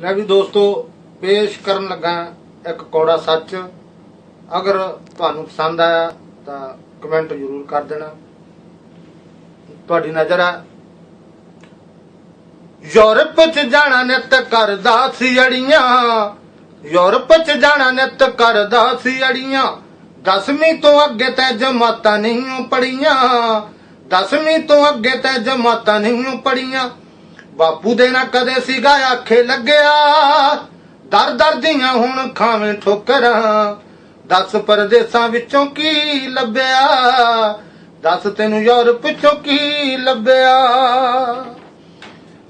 ਲੈ ਵੀ ਦੋਸਤੋ ਪੇਸ਼ ਕਰਨ ਲੱਗਾ ਇੱਕ ਕੌੜਾ ਸੱਚ। ਅਗਰ ਤੁਹਾਨੂੰ ਪਸੰਦ ਆਇਆ ਤਾਂ ਕਮੈਂਟ ਜ਼ਰੂਰ ਕਰ ਦੇਣਾ। ਤੁਹਾਡੀ ਨਜ਼ਰ ਆ। ਯੂਰਪ ਚ ਜਾਣਾ ਨਿਤ ਕਰਦਾ ਸੀ ਅੜੀਆਂ। ਯੂਰਪ ਚ ਜਾਣਾ ਨਿਤ ਕਰਦਾ ਸੀ ਅੜੀਆਂ। ਦਸਵੀਂ ਤੋਂ ਅੱਗੇ ਤੇ ਜਮਾਤਾਂ ਨਹੀਂ ਪੜੀਆਂ ਦਸਵੀਂ ਤੋਂ ਅੱਗੇ ਤੇ ਜਮਾਤਾਂ ਨਹੀਂ ਪੜੀਆਂ ਬਾਪੂ ਦੇ ਨਾ ਕਦੇ ਸੀਗਾ ਆਖੇ ਲੱਗਿਆ। ਦਰ ਦਰ ਦੀਆਂ ਹੁਣ ਖਾਵੇਂ ਠੋਕਰਾਂ। ਦਸ ਪਰਦੇਸਾਂ ਵਿੱਚੋਂ ਕੀ ਲੱਭਿਆ? ਦਸ ਤੈਨੂੰ ਯੂਰਪ ਚੋਂ ਕੀ ਲੱਭਿਆ?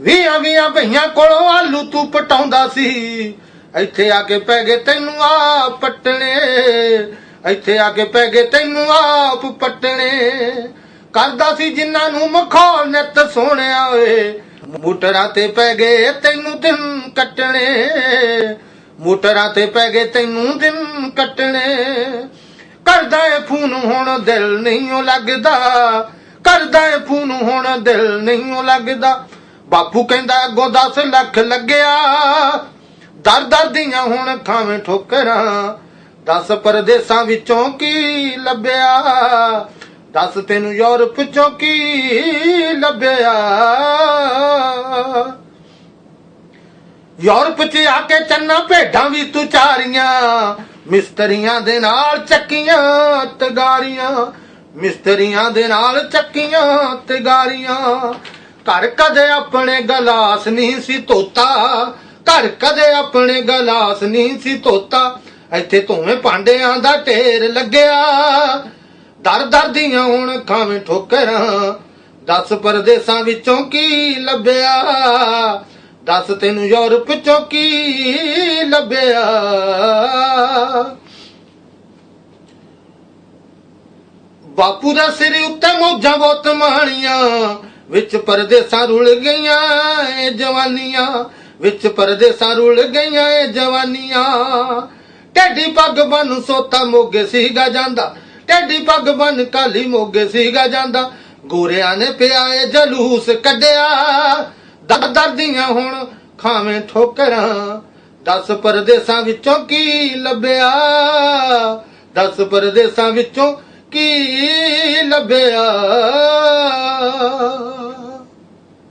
ਵੀਆਂ ਵੀਆਂ ਭਈਆਂ ਕੋਲੋਂ ਆਲੂ ਤੂੰ ਪਟਾਉਂਦਾ ਸੀ। ਇੱਥੇ ਆ ਕੇ ਪੈ ਗਏ ਤੈਨੂੰ ਆ ਪਟਣੇ। ਇੱਥੇ ਆ ਕੇ ਪੈ ਗਏ ਤੈਨੂੰ ਆਪ ਪਟਣੇ। ਕਰਦਾ ਸੀ ਜਿਨ੍ਹਾਂ ਨੂੰ ਮਖੌਲ ਨਿਤ ਸੋਹਣਿਆ ਓਏ। ਮੋਟਰਾਂ ਤੇ ਪੈ ਗਏ ਤੈਨੂੰ ਦਿਨ ਕੱਟਣੇ। ਮੋਟਰਾਂ ਤੇ ਪੈ ਗਏ ਤੈਨੂੰ ਦਿਨ ਕੱਟਣੇ। ਕਰਦਾ ਏ ਫੋਨ ਹੁਣ ਦਿਲ ਨਹੀਂ ਓ ਲੱਗਦਾ। ਕਰਦਾ ਏ ਫੋਨ ਹੁਣ ਦਿਲ ਨਹੀਂ ਓ ਲੱਗਦਾ। ਬਾਪੂ ਕਹਿੰਦਾ ਅੱਗੋਂ 10 ਲੱਖ ਲੱਗਿਆ। ਦਰ ਦਰ ਦੀਆਂ ਹੁਣ ਖਾਵੇਂ ਠੋਕਰਾਂ। ਦਸ ਪਰਦੇਸਾਂ ਵਿੱਚੋਂ ਕੀ ਲੱਭਿਆ? ਦੱਸ ਤੈਨੂੰ ਯੂਰਪ ਚੋਂ ਕੀ ਲੱਭਿਆ? ਯੂਰਪ 'ਚ ਆ ਕੇ ਚੰਨਾ ਭੇਡਾਂ ਵੀ ਤੂੰ ਚਾਰੀਆਂ, ਮਿਸਤਰੀਆਂ ਦੇ ਨਾਲ ਚੱਕੀਆਂ ਤਗਾਰੀਆਂ ਮਿਸਤਰੀਆਂ ਦੇ ਨਾਲ ਚੱਕੀਆਂ ਤਗਾਰੀਆਂ ਘਰ ਕਦੇ ਆਪਣੇ ਗਲਾਸ ਨਹੀਂ ਸੀ ਧੋਤਾ, ਘਰ ਕਦੇ ਆਪਣੇ ਗਲਾਸ ਨਹੀਂ ਸੀ ਧੋਤਾ। ਇੱਥੇ ਧੂਵੇਂ ਭਾਂਡਿਆਂ ਦਾ ਢੇਰ ਲੱਗਿਆ। ਦਰ ਦਰ ਦੀਆਂ ਹੁਣ ਖਾਵੇਂ ਠੋਕਰਾਂ, ਦਸ ਪਰਦੇਸਾਂ ਵਿੱਚੋਂ ਕੀ ਲੱਭਿਆ? ਦੱਸ ਤੈਨੂੰ ਯੂਰਪ ਚੋਂ ਕੀ ਲੱਭਿਆ। ਬਾਪੂ ਦਾ ਸਿਰ ਉੱਤੇ ਮੋਜਾਂ ਬਹੁਤ ਮਾਣੀਆਂ, ਵਿੱਚ ਪਰਦੇਸਾਂ ਰੁਲ ਗਈਆਂ ਏ ਜਵਾਨੀਆਂ, ਵਿੱਚ ਪਰਦੇਸਾਂ ਰੁਲ ਗਈਆਂ ਏ ਜਵਾਨੀਆਂ। ਟੱਡੀ ਪੱਗ ਬਨ ਸੋਤਾ ਮੋਗੇ ਸੀਗਾ ਜਾਂਦਾ, ਟੱਡੀ ਪੱਗ ਬਨ ਕਾਲੀ ਮੋਗੇ ਸੀਗਾ ਜਾਂਦਾ। ਗੋਰਿਆਂ ਨੇ ਪਿਆ ਜਲੂਸ ਕੱਢਿਆ ਦਰ ਦਰ ਦੀਆਂ ਹੁਣ ਖਾਵੇਂ ਠੋਕਰਾਂ। ਦਸ ਪਰਦੇਸਾਂ ਵਿੱਚੋਂ ਕੀ ਲੱਭਿਆ? ਦਸ ਪਰਦੇਸਾਂ ਵਿੱਚੋਂ ਕੀ ਲੱਭਿਆ?